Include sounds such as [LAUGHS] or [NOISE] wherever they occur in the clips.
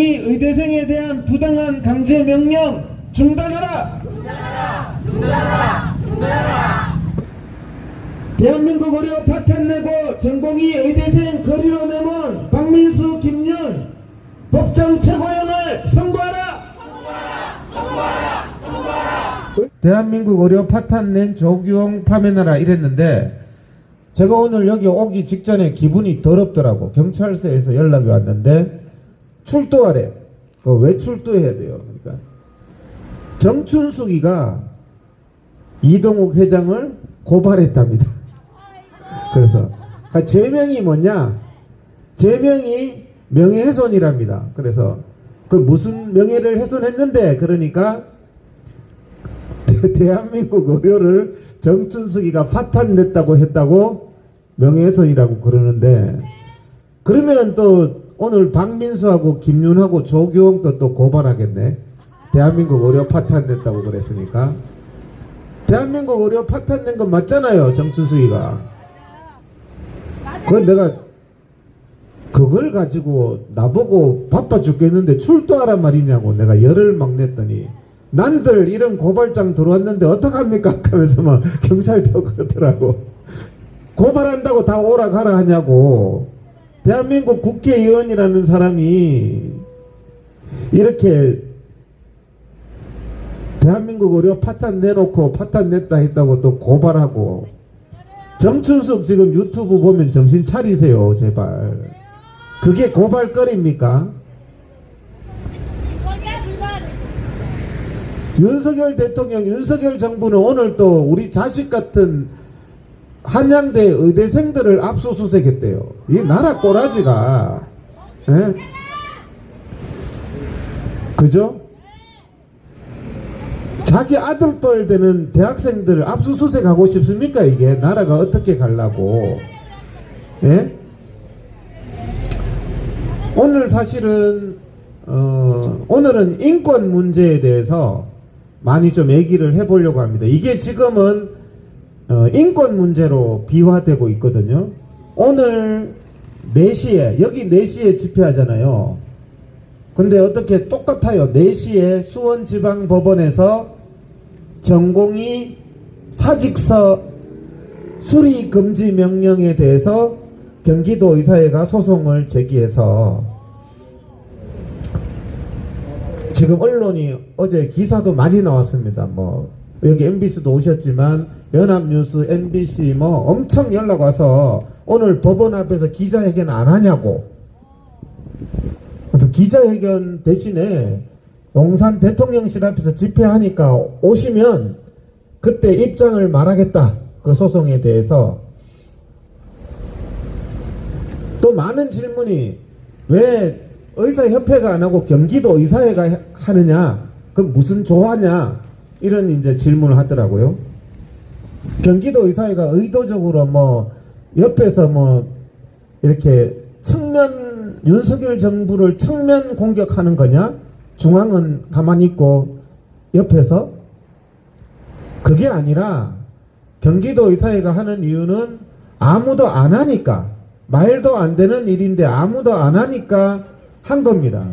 전공의 의대생에 대한 부당한 강제 명령 중단하라. 대한민국 의료 파탄 내고 전공의 의대생 거리로 내몬 박민수, 김윤 법정 최고형을 선고하라. 대한민국 의료 파탄 낸 조규용 파면하라 이랬는데 제가 오늘 여기 오기 직전에 기분이 더럽더라고 경찰서에서 연락이 왔는데 출두하래. 그왜 출두해야 돼요? 그러니까 정춘숙이가 이동욱 회장을 고발했답니다. [LAUGHS] 그래서 그 제명이 뭐냐? 제명이 명예훼손이랍니다. 그래서 그 무슨 명예를 훼손했는데? 그러니까 대- 대한민국 의료를 정춘숙이가 파탄 냈다고 했다고 명예훼손이라고 그러는데 그러면 또 오늘 박민수하고 김윤하고 조규홍도 또 고발하겠네. 대한민국 의료 파탄냈다고 그랬으니까. 대한민국 의료 파탄낸 건 맞잖아요. 정춘숙이가. 그건 내가 그걸 가지고 나보고 바빠 죽겠는데 출두하란 말이냐고 내가 열을 막 냈더니 난들 이런 고발장 들어왔는데 어떡합니까? [LAUGHS] 하면서 막 경찰도 그러더라고. 고발한다고 다 오라 가라 하냐고. 대한민국 국회의원이라는 사람이 이렇게 대한민국 의료 파탄 내놓고 파탄 냈다 했다고 또 고발하고 정춘숙 지금 유튜브 보면 정신 차리세요 제발 그게 고발거리입니까? 윤석열 대통령, 윤석열 정부는 오늘 또 우리 자식 같은 한양대 의대생들을 압수수색했대요. 이 나라 꼬라지가, 예? 그죠? 자기 아들뻘 되는 대학생들을 압수수색하고 싶습니까? 이게 나라가 어떻게 가려고? 예? 오늘 사실은 어, 오늘은 인권 문제에 대해서 많이 좀 얘기를 해보려고 합니다. 이게 지금은 어, 인권 문제로 비화되고 있거든요. 오늘 4시에 여기 4시에 집회하잖아요. 근데 어떻게 똑같아요. 4시에 수원지방법원에서 전공이 사직서 수리 금지 명령에 대해서 경기도 의사회가 소송을 제기해서 지금 언론이 어제 기사도 많이 나왔습니다. 뭐 여기 MBC도 오셨지만 연합뉴스, MBC 뭐 엄청 연락 와서 오늘 법원 앞에서 기자회견 안 하냐고. 기자회견 대신에 용산 대통령실 앞에서 집회하니까 오시면 그때 입장을 말하겠다. 그 소송에 대해서 또 많은 질문이 왜 의사협회가 안 하고 경기도 의사회가 하느냐? 그럼 무슨 조화냐? 이런 이제 질문을 하더라고요. 경기도 의사회가 의도적으로 뭐 옆에서 뭐 이렇게 측면 윤석열 정부를 측면 공격하는 거냐? 중앙은 가만히 있고 옆에서 그게 아니라 경기도 의사회가 하는 이유는 아무도 안 하니까 말도 안 되는 일인데 아무도 안 하니까 한 겁니다.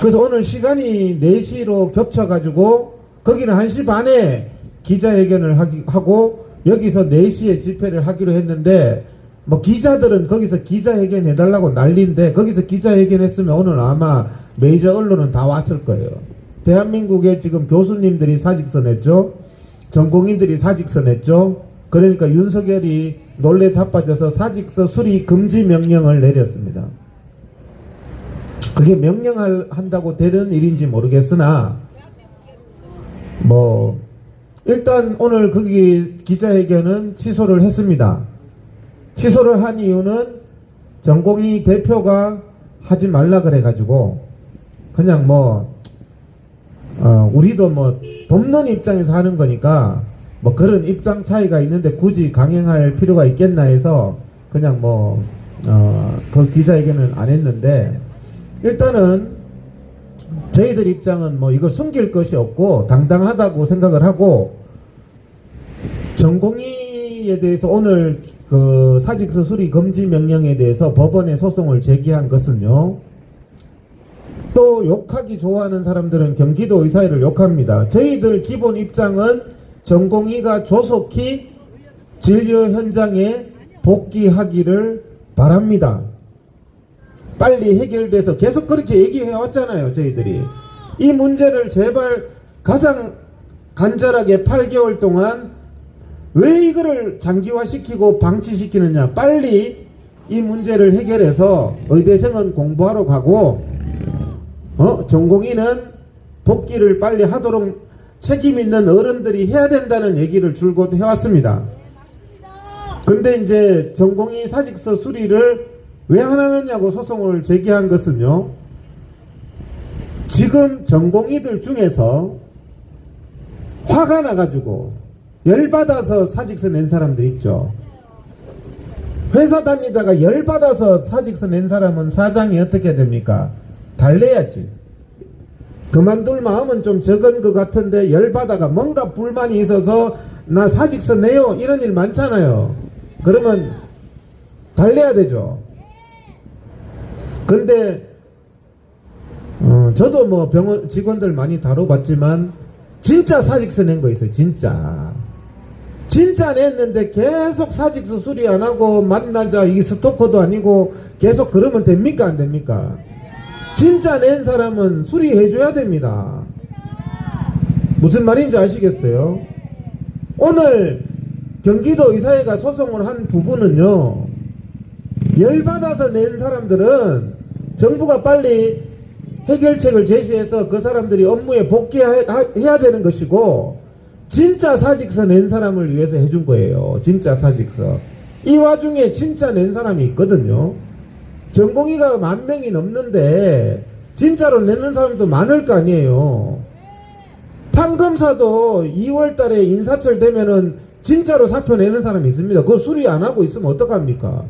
그래서 오늘 시간이 4시로 겹쳐가지고 거기는 1시 반에 기자회견을 하기, 하고 여기서 4시에 집회를 하기로 했는데 뭐 기자들은 거기서 기자회견 해달라고 난리인데 거기서 기자회견 했으면 오늘 아마 메이저 언론은 다 왔을 거예요. 대한민국에 지금 교수님들이 사직서 냈죠. 전공인들이 사직서 냈죠. 그러니까 윤석열이 놀래 자빠져서 사직서 수리 금지 명령을 내렸습니다. 그게 명령을 한다고 되는 일인지 모르겠으나 뭐 일단 오늘 거기 기자회견은 취소를 했습니다. 취소를 한 이유는 전공이 대표가 하지 말라 그래 가지고 그냥 뭐 어, 우리도 뭐 돕는 입장에서 하는 거니까 뭐 그런 입장 차이가 있는데 굳이 강행할 필요가 있겠나 해서 그냥 뭐, 어, 그 기자회견은 안 했는데 일단은 저희들 입장은 뭐 이걸 숨길 것이 없고 당당하다고 생각을 하고 전공의에 대해서 오늘 그 사직서 수리 금지 명령에 대해서 법원에 소송을 제기한 것은요 또 욕하기 좋아하는 사람들은 경기도 의사회를 욕합니다. 저희들 기본 입장은 전공의가 조속히 진료 현장에 복귀하기를 바랍니다. 빨리 해결돼서 계속 그렇게 얘기해 왔잖아요, 저희들이. 이 문제를 제발 가장 간절하게 8개월 동안 왜 이거를 장기화시키고 방치시키느냐. 빨리 이 문제를 해결해서 의대생은 공부하러 가고, 어, 전공의는 복귀를 빨리 하도록 책임 있는 어른들이 해야 된다는 얘기를 줄곧 해왔습니다. 근데 이제 전공의 사직서 수리를 왜안 하느냐고 소송을 제기한 것은요. 지금 전공의들 중에서 화가 나가지고 열받아서 사직서 낸 사람들 있죠. 회사 다니다가 열받아서 사직서 낸 사람은 사장이 어떻게 됩니까? 달래야지. 그만둘 마음은 좀 적은 것 같은데 열받아가 뭔가 불만이 있어서 나 사직서 내요 이런 일 많잖아요. 그러면 달래야 되죠. 근데 어, 저도 뭐 병원 직원들 많이 다뤄봤지만 진짜 사직서 낸 거 있어요. 진짜. 진짜 냈는데 계속 사직서 수리 안 하고 만나자 이 스토커도 아니고 계속 그러면 됩니까 안 됩니까? 진짜 낸 사람은 수리해 줘야 됩니다. 무슨 말인지 아시겠어요? 오늘 경기도 의사회가 소송을 한 부분은요, 열받아서 낸 사람들은 정부가 빨리 해결책을 제시해서 그 사람들이 업무에 복귀해야 되는 것이고, 진짜 사직서 낸 사람을 위해서 해준 거예요. 진짜 사직서. 이 와중에 진짜 낸 사람이 있거든요. 전공의가 만 명이 넘는데 진짜로 내는 사람도 많을 거 아니에요. 판검사도 2월 달에 인사철 되면은 진짜로 사표 내는 사람이 있습니다. 그거 수리 안 하고 있으면 어떡합니까?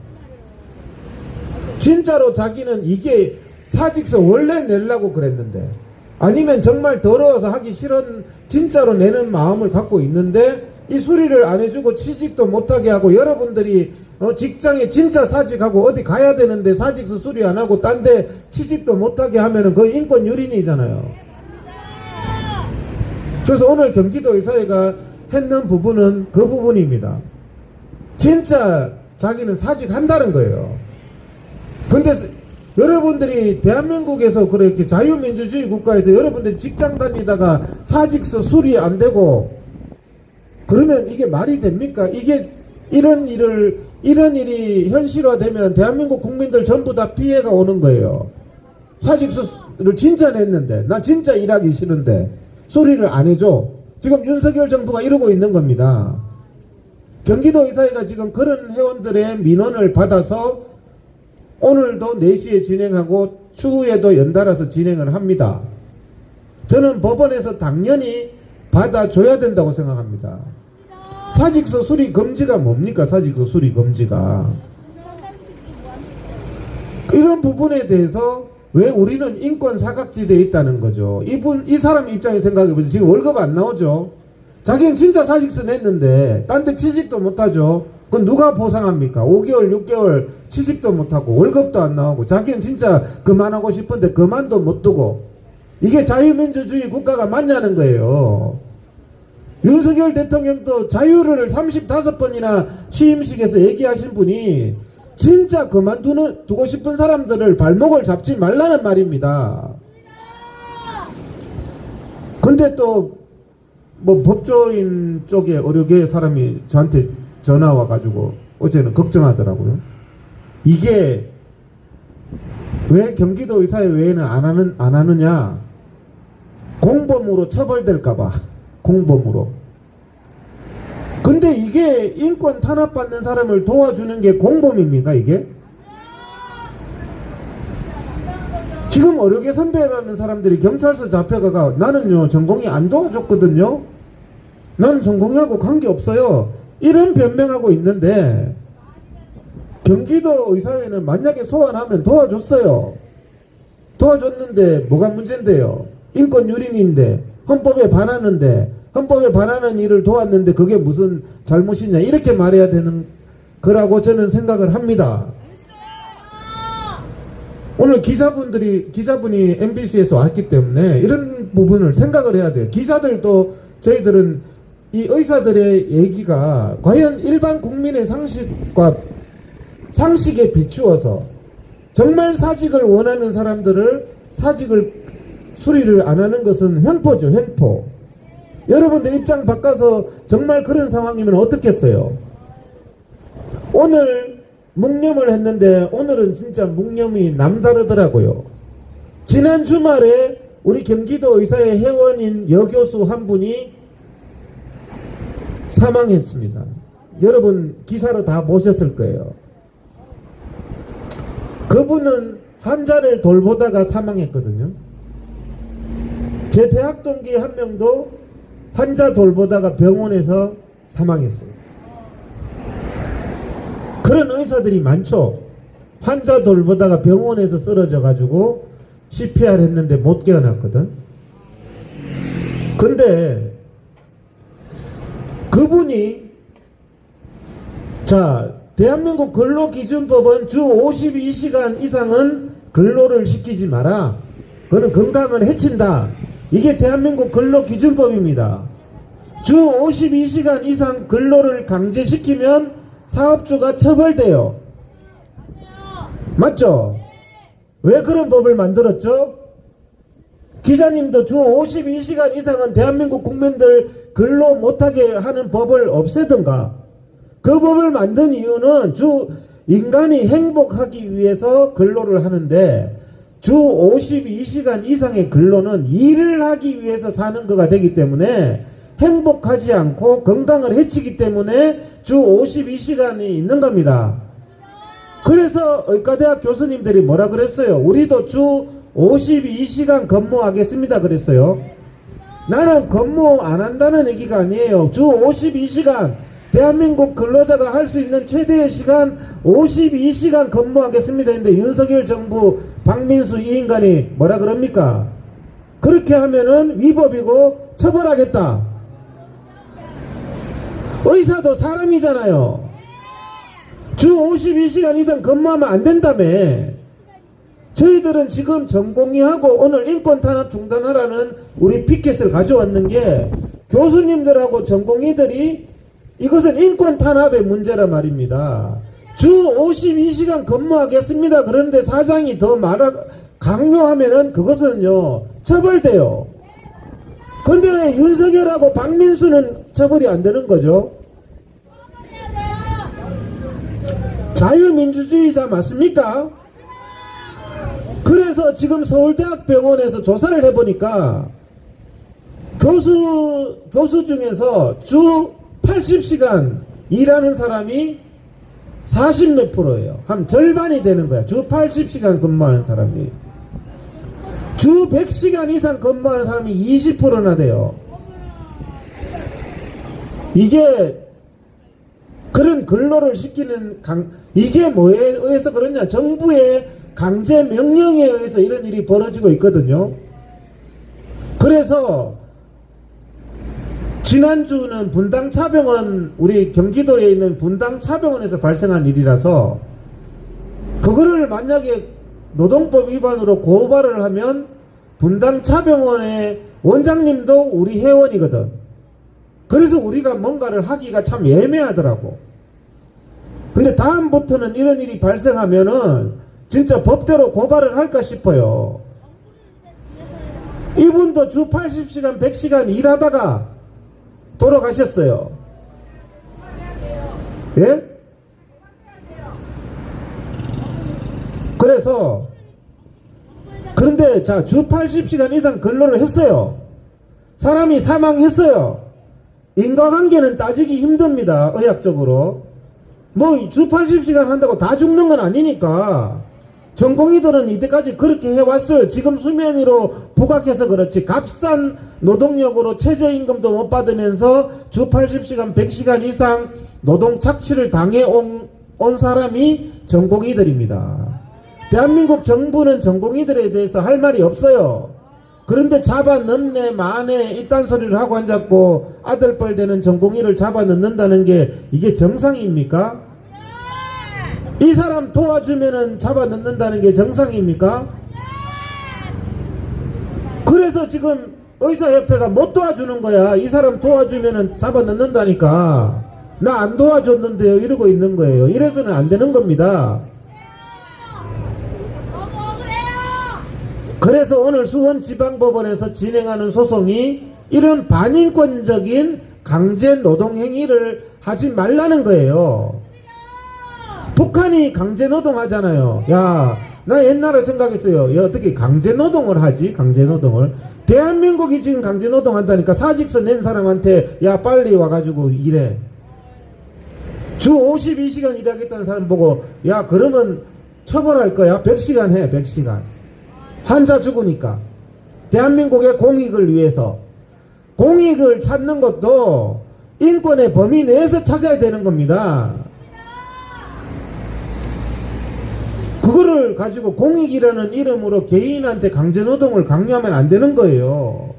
진짜로 자기는 이게 사직서 원래 내려고 그랬는데 아니면 정말 더러워서 하기 싫은 진짜로 내는 마음을 갖고 있는데 이 수리를 안 해주고 취직도 못하게 하고 여러분들이 어, 직장에 진짜 사직하고 어디 가야 되는데 사직서 수리 안 하고 딴 데 취직도 못하게 하면은 그 인권 유린이잖아요. 그래서 오늘 경기도 의사회가 했는 부분은 그 부분입니다. 진짜 자기는 사직한다는 거예요. 근데 스- 여러분들이 대한민국에서 그렇게 자유민주주의 국가에서 여러분들이 직장 다니다가 사직서 수리 안 되고 그러면 이게 말이 됩니까? 이게 이런 일을 이런 일이 현실화되면 대한민국 국민들 전부 다 피해가 오는 거예요. 사직서를 진짜 냈는데 나 진짜 일하기 싫은데 수리를 안 해줘. 지금 윤석열 정부가 이러고 있는 겁니다. 경기도 의사회가 지금 그런 회원들의 민원을 받아서 오늘도 4시에 진행하고 추후에도 연달아서 진행을 합니다. 저는 법원에서 당연히 받아줘야 된다고 생각합니다. 사직서 수리 금지가 뭡니까? 사직서 수리 금지가. 이런 부분에 대해서 왜 우리는 인권 사각지대에 있다는 거죠. 이분, 이 사람 입장에 생각해보세요. 지금 월급 안 나오죠? 자기는 진짜 사직서 냈는데, 딴 데 취직도 못하죠? 그건 누가 보상합니까? 5개월, 6개월 취직도 못하고, 월급도 안 나오고, 자기는 진짜 그만하고 싶은데 그만도 못 두고, 이게 자유민주주의 국가가 맞냐는 거예요. 윤석열 대통령도 자유를 35번이나 취임식에서 얘기하신 분이 진짜 그만두는 두고 싶은 사람들을 발목을 잡지 말라는 말입니다. 근데 또 뭐 법조인 쪽에 의료계 사람이 저한테 전화 와가지고 어제는 걱정하더라고요. 이게 왜 경기도 의사회 외에는 안 하는 안 하느냐? 공범으로 처벌될까봐 공범으로. 근데 이게 인권 탄압받는 사람을 도와주는 게 공범입니까 이게? 지금 어렵게 선배라는 사람들이 경찰서 잡혀가가 나는요 전공이 안 도와줬거든요. 나는 전공이하고 관계 없어요. 이런 변명하고 있는데 경기도 의사회는 만약에 소환하면 도와줬어요. 도와줬는데 뭐가 문제인데요? 인권 유린인데 헌법에 반하는데 헌법에 반하는 일을 도왔는데 그게 무슨 잘못이냐 이렇게 말해야 되는 거라고 저는 생각을 합니다. 오늘 기자분들이 기자분이 MBC에서 왔기 때문에 이런 부분을 생각을 해야 돼요. 기자들도 저희들은 이 의사들의 얘기가 과연 일반 국민의 상식과 상식에 비추어서 정말 사직을 원하는 사람들을 사직을 수리를 안 하는 것은 횡포죠, 횡포. 여러분들 입장 바꿔서 정말 그런 상황이면 어떻겠어요? 오늘 묵념을 했는데 오늘은 진짜 묵념이 남다르더라고요. 지난 주말에 우리 경기도 의사의 회원인 여교수 한 분이 사망했습니다. 여러분 기사로 다 보셨을 거예요. 그분은 환자를 돌보다가 사망했거든요. 제 대학 동기 한 명도 환자 돌보다가 병원에서 사망했어요. 그런 의사들이 많죠. 환자 돌보다가 병원에서 쓰러져 가지고 CPR 했는데 못 깨어났거든. 근데 그분이 자 대한민국 근로기준법은 주 52시간 이상은 근로를 시키지 마라. 그는 건강을 해친다. 이게 대한민국 근로기준법입니다. 주 52시간 이상 근로를 강제시키면 사업주가 처벌돼요. 맞죠? 왜 그런 법을 만들었죠? 기자님도 주 52시간 이상은 대한민국 국민들 근로 못하게 하는 법을 없애든가. 그 법을 만든 이유는 주 인간이 행복하기 위해서 근로를 하는데 주 52시간 이상의 근로는 일을 하기 위해서 사는 거가 되기 때문에 행복하지 않고 건강을 해치기 때문에 주 52시간이 있는 겁니다. 그래서 의과대학 교수님들이 뭐라 그랬어요? 우리도 주 52시간 근무하겠습니다. 그랬어요. 나는 근무 안 한다는 얘기가 아니에요. 주 52시간 대한민국 근로자가 할 수 있는 최대의 시간 52시간 근무하겠습니다. 했는데 윤석열 정부 박민수 이 인간이 뭐라 그럽니까? 그렇게 하면은 위법이고 처벌하겠다. 의사도 사람이잖아요. 주 52시간 이상 근무하면 안 된다며. 저희들은 지금 전공의하고 오늘 인권 탄압 중단하라는 우리 피켓을 가져왔는 게 교수님들하고 전공의들이 이것은 인권 탄압의 문제란 말입니다. 주 52시간 근무하겠습니다. 그런데 사장이 더 말하, 강요하면은 그것은요, 처벌돼요. 근데 왜 윤석열하고 박민수는 처벌이 안 되는 거죠? 자유민주주의자 맞습니까? 그래서 지금 서울대학병원에서 조사를 해보니까 교수, 교수 중에서 주 80시간 일하는 사람이 40 몇 프로예요. 한 절반이 되는 거야. 주 80시간 근무하는 사람이. 주 100시간 이상 근무하는 사람이 20%나 돼요. 이게 그런 근로를 시키는 강, 이게 뭐에 의해서 그러냐. 정부의 강제 명령에 의해서 이런 일이 벌어지고 있거든요. 그래서 지난주는 분당 차병원 우리 경기도에 있는 분당 차병원에서 발생한 일이라서 그거를 만약에 노동법 위반으로 고발을 하면 분당 차병원의 원장님도 우리 회원이거든. 그래서 우리가 뭔가를 하기가 참 애매하더라고. 근데 다음부터는 이런 일이 발생하면은 진짜 법대로 고발을 할까 싶어요. 이분도 주 80시간, 100시간 일하다가 돌아가셨어요. 예? 그래서 그런데 자 주 80시간 이상 근로를 했어요. 사람이 사망했어요. 인과관계는 따지기 힘듭니다. 의학적으로. 뭐 주 80시간 한다고 다 죽는 건 아니니까. 전공의들은 이때까지 그렇게 해왔어요. 지금 수면 위로 부각해서 그렇지. 값싼 노동력으로 최저임금도 못 받으면서 주 80시간, 100시간 이상 노동 착취를 당해온 온 사람이 전공의들입니다. 대한민국 정부는 전공의들에 대해서 할 말이 없어요. 그런데 잡아 넣네 만에 이딴 소리를 하고 앉았고 아들뻘 되는 전공의를 잡아 넣는다는 게 이게 정상입니까? 이 사람 도와주면은 잡아 넣는다는 게 정상입니까? 그래서 지금 의사협회가 못 도와주는 거야. 이 사람 도와주면은 잡아 넣는다니까. 나 안 도와줬는데요. 이러고 있는 거예요. 이래서는 안 되는 겁니다. 그래서 오늘 수원지방법원에서 진행하는 소송이 이런 반인권적인 강제 노동 행위를 하지 말라는 거예요. 북한이 강제 노동하잖아요. 야, 나 옛날에 생각했어요. 야, 어떻게 강제 노동을 하지? 강제 노동을. 대한민국이 지금 강제 노동한다니까 사직서 낸 사람한테 야, 빨리 와가지고 일해. 주 52시간 일하겠다는 사람 보고 야, 그러면 처벌할 거야. 100시간 해, 100시간. 환자 죽으니까. 대한민국의 공익을 위해서. 공익을 찾는 것도 인권의 범위 내에서 찾아야 되는 겁니다. 그거를 가지고 공익이라는 이름으로 개인한테 강제노동을 강요하면 안 되는 거예요.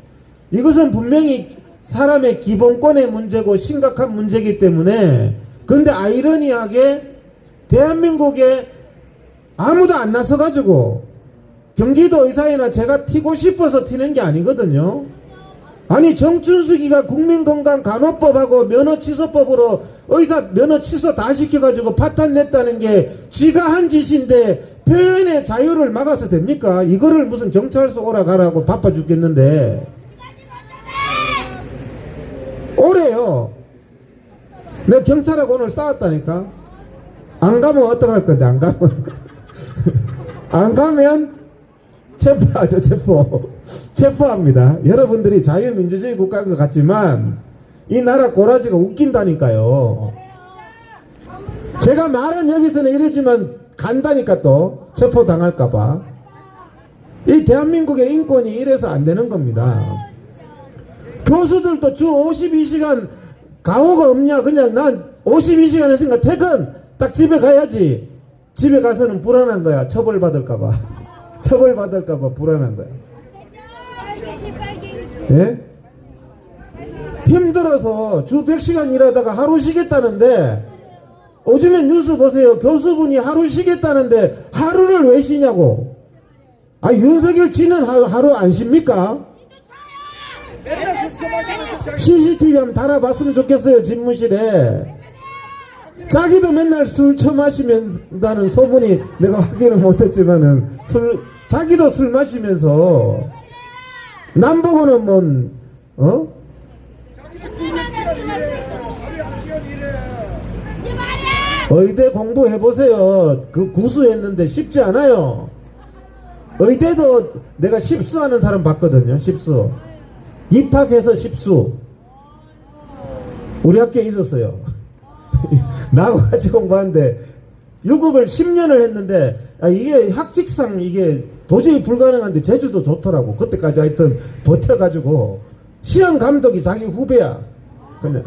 이것은 분명히 사람의 기본권의 문제고 심각한 문제이기 때문에 근데 아이러니하게 대한민국에 아무도 안 나서가지고 경기도 의사이나 제가 튀고 싶어서 튀는 게 아니거든요. 아니 정춘숙이가 국민건강간호법하고 면허취소법으로 의사 면허 취소 다 시켜가지고 파탄 냈다는 게 쥐가 한 짓인데 표현의 자유를 막아서 됩니까? 이거를 무슨 경찰서 오라 가라고 바빠 죽겠는데 오래요. 내가 경찰하고 오늘 싸웠다니까. 안 가면 어떡할 건데 안 가면 [LAUGHS] 안 가면 체포하죠 체포 [LAUGHS] 체포합니다 여러분들이 자유민주주의 국가인 것 같지만 이 나라 꼬라지가 웃긴다니까요 제가 말은 여기서는 이러지만 간다니까 또 체포 당할까봐 이 대한민국의 인권이 이래서 안 되는 겁니다 교수들도 주 52시간 강호가 없냐 그냥 난 52시간 했으니까 퇴근 딱 집에 가야지 집에 가서는 불안한 거야 처벌받을까봐 처벌받을까봐 불안한 거야 예? 힘들어서 주 100시간 일하다가 하루 쉬겠다는데 요즘엔 뉴스 보세요 교수분이 하루 쉬겠다는데 하루를 왜 쉬냐고 아 윤석열 지는 하루, 하루 안 쉽니까? CCTV 한번 달아봤으면 좋겠어요 집무실에 자기도 맨날 술 처마시면다는 소문이 내가 확인은 못했지만은 술 자기도 술 마시면서 남 보고는 뭔 어? 이 말이야. 의대 공부해 보세요. 그 구수했는데 쉽지 않아요. 의대도 내가 십수하는 사람 봤거든요. 십수. 입학해서 십수. 우리 학교에 있었어요. [LAUGHS] 나하고 같이 공부하는데 유급을 10년을 했는데 아, 이게 학직상 이게 도저히 불가능한데 제주도 좋더라고. 그때까지 하여튼 버텨가지고 시험 감독이 자기 후배야. 그냥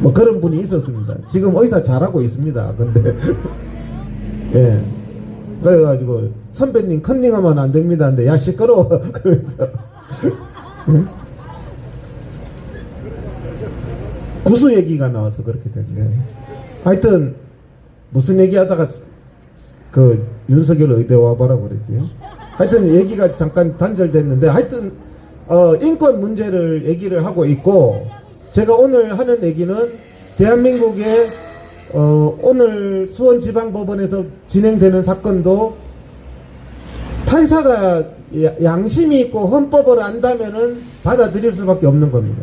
뭐 그런 분이 있었습니다. 지금 의사 잘하고 있습니다. 근데 [LAUGHS] 예 그래가지고 선배님 컨닝하면 안 됩니다. 근데 야 시끄러워 [LAUGHS] 그러면서 응? 구수 얘기가 나와서 그렇게 됐네. 하여튼 무슨 얘기하다가 그 윤석열 의대 와봐라고 그랬지. 하여튼 얘기가 잠깐 단절됐는데 하여튼 어, 인권 문제를 얘기를 하고 있고 제가 오늘 하는 얘기는 대한민국의 어, 오늘 수원지방법원에서 진행되는 사건도 판사가 야- 양심이 있고 헌법을 안다면은 받아들일 수밖에 없는 겁니다.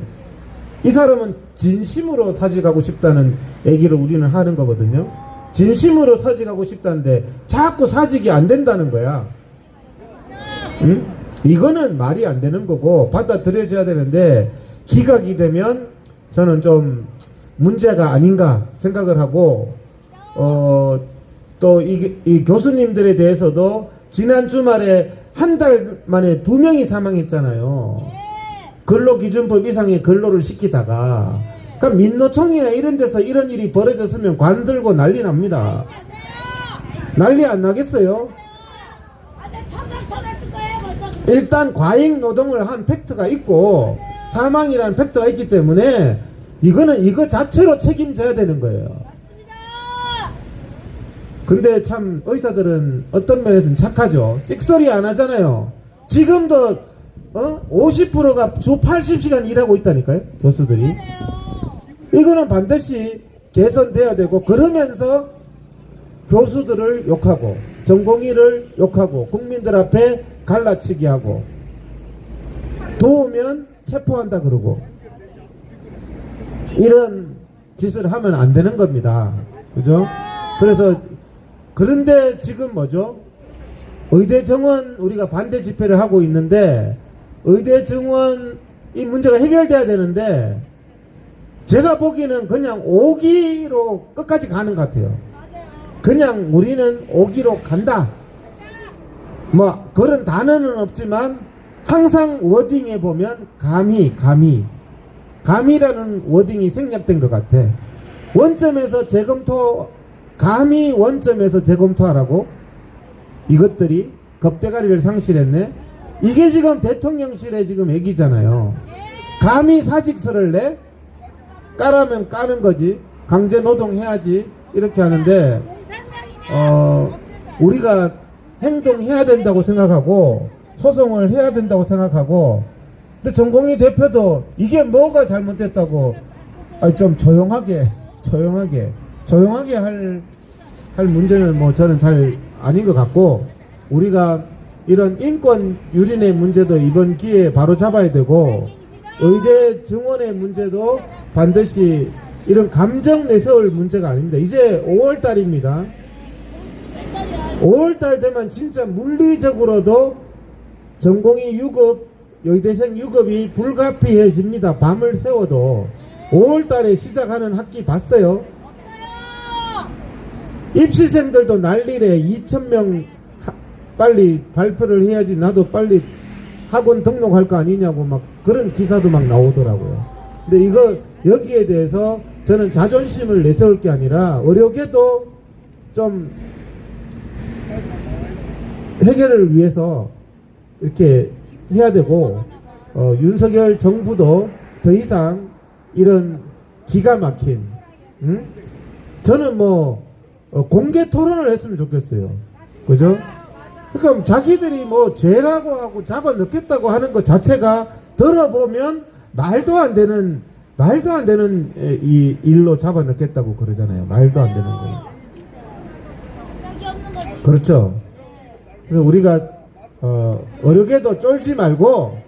이 사람은 진심으로 사직하고 싶다는 얘기를 우리는 하는 거거든요. 진심으로 사직하고 싶다는데 자꾸 사직이 안 된다는 거야. 응? 이거는 말이 안 되는 거고 받아들여져야 되는데 기각이 되면 저는 좀 문제가 아닌가 생각을 하고 어, 어또이 이 교수님들에 대해서도 지난 주말에 한 달 만에 두 명이 사망했잖아요. 근로기준법 이상의 근로를 시키다가 그러니까 민노총이나 이런 데서 이런 일이 벌어졌으면 관들고 난리 납니다. 난리 안 나겠어요? 일단 과잉 노동을 한 팩트가 있고 사망이라는 팩트가 있기 때문에 이거는 이거 자체로 책임져야 되는 거예요. 맞습니다. 근데 참 의사들은 어떤 면에서는 착하죠. 찍소리 안 하잖아요. 지금도 어? 50%가 주 80시간 일하고 있다니까요. 교수들이. 이거는 반드시 개선돼야 되고 그러면서 교수들을 욕하고 전공의를 욕하고 국민들 앞에 갈라치기 하고 도우면 체포한다 그러고 이런 짓을 하면 안 되는 겁니다. 그죠? 그래서 그런데 지금 뭐죠? 의대 정원 우리가 반대 집회를 하고 있는데 의대 정원 이 문제가 해결돼야 되는데 제가 보기에는 그냥 오기로 끝까지 가는 것 같아요. 그냥 우리는 오기로 간다. 뭐 그런 단어는 없지만 항상 워딩에 보면 감히 감히 감이라는 워딩이 생략된 것 같아. 원점에서 재검토 감히 원점에서 재검토하라고 이것들이 겁대가리를 상실했네. 이게 지금 대통령실의 지금 얘기잖아요. 감히 사직서를 내 까라면 까는 거지. 강제 노동해야지 이렇게 하는데 어 우리가 행동해야 된다고 생각하고 소송을 해야 된다고 생각하고 근데 전공의 대표도 이게 뭐가 잘못됐다고 좀 조용하게 조용하게 조용하게 할, 할 문제는 뭐 저는 잘 아닌 것 같고 우리가 이런 인권 유린의 문제도 이번 기회에 바로 잡아야 되고 의대 증원의 문제도 반드시 이런 감정 내세울 문제가 아닙니다. 이제 5월 달입니다. 5월 달 되면 진짜 물리적으로도 전공의 유급, 여의대생 유급이 불가피해집니다. 밤을 새워도 5월 달에 시작하는 학기 봤어요. 입시생들도 난리래 2천명 빨리 발표를 해야지 나도 빨리 학원 등록할 거 아니냐고 막 그런 기사도 막 나오더라고요. 근데 이거 여기에 대해서 저는 자존심을 내세울 게 아니라 의료계도 좀 해결을 위해서 이렇게 해야 되고 어, 윤석열 정부도 더 이상 이런 기가 막힌 응? 저는 뭐 어, 공개 토론을 했으면 좋겠어요. 그죠? 그러니까 자기들이 뭐 죄라고 하고 잡아 넣겠다고 하는 것 자체가 들어보면 말도 안 되는 말도 안 되는 에, 이 일로 잡아 넣겠다고 그러잖아요. 말도 안 되는 거. 그렇죠. 그래서 우리가 어, 의료계도 쫄지 말고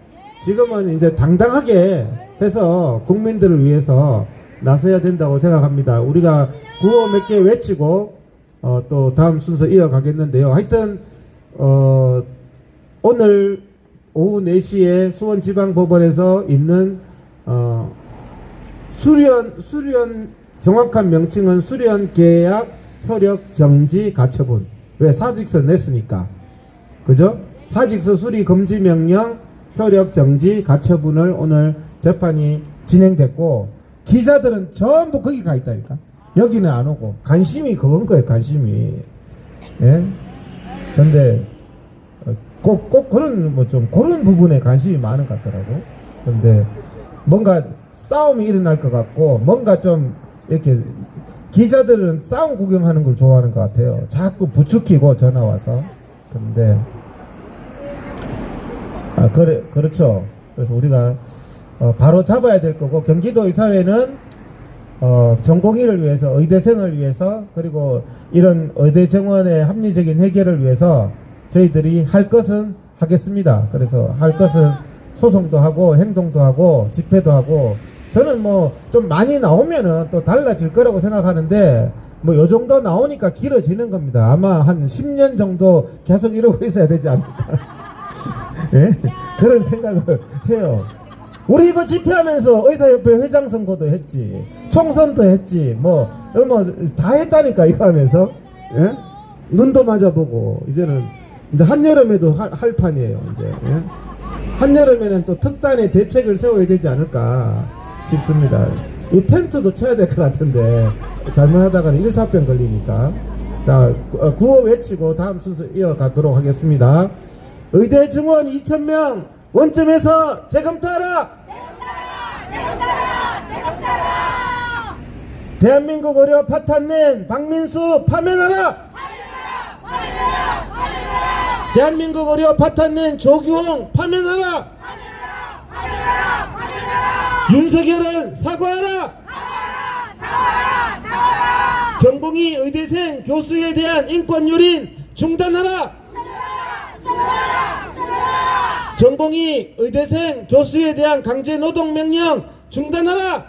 지금은 이제 당당하게 해서 국민들을 위해서 나서야 된다고 생각합니다. 우리가 구호 몇 개 외치고 어, 또 다음 순서 이어가겠는데요. 하여튼 어, 오늘 오후 4시에 수원지방법원에서 있는 어, 수련 수련 정확한 명칭은 수련 계약 효력 정지 가처분 왜 사직서 냈으니까 그죠? 사직서 수리 금지 명령 효력 정지 가처분을 오늘 재판이 진행됐고 기자들은 전부 거기 가 있다니까. 여기는 안 오고. 관심이 그건 거예요 관심이. 예? 근데 어, 꼭, 꼭 그런 뭐 좀 그런 부분에 관심이 많은 것 같더라고. 근데 뭔가 싸움이 일어날 것 같고 뭔가 좀 이렇게 기자들은 싸움 구경하는 걸 좋아하는 것 같아요. 자꾸 부추기고 전화 와서. 근데 아, 그래, 그렇죠. 그래서 우리가 어, 바로 잡아야 될 거고 경기도 의사회는 어, 전공의를 위해서 의대생을 위해서 그리고 이런 의대 정원의 합리적인 해결을 위해서 저희들이 할 것은 하겠습니다. 그래서 할 것은 소송도 하고 행동도 하고 집회도 하고 저는 뭐 좀 많이 나오면은 또 달라질 거라고 생각하는데 뭐 요 정도 나오니까 길어지는 겁니다. 아마 한 10년 정도 계속 이러고 있어야 되지 않을까. 예? 그런 생각을 해요. 우리 이거 집회하면서 의사협회 회장 선거도 했지, 총선도 했지, 뭐, 뭐, 다 했다니까, 이거 하면서. 예? 눈도 맞아보고, 이제는, 이제 한여름에도 할, 할 판이에요, 이제. 예? 한여름에는 또 특단의 대책을 세워야 되지 않을까 싶습니다. 이 텐트도 쳐야 될 것 같은데, 잘못하다가는 일사병 걸리니까. 자, 구- 어, 구호 외치고 다음 순서 이어가도록 하겠습니다. 의대 증원 2천명 원점에서 재검토하라! 재검토하라! 재검토하라! 대한민국 의료 파탄낸 박민수 파면하라! 파면하라! 파면하라! 파면하라! 대한민국 의료 파탄낸 조규홍 파면하라! 파면하라! 파면하라! 파면하라! 윤석열은 사과하라! 사과하라! 사과하라! 사과하라! 정봉이 의대생 교수에 대한 인권 유린 중단하라! 전공이 의대생 교수에 대한 강제 노동 명령 중단하라!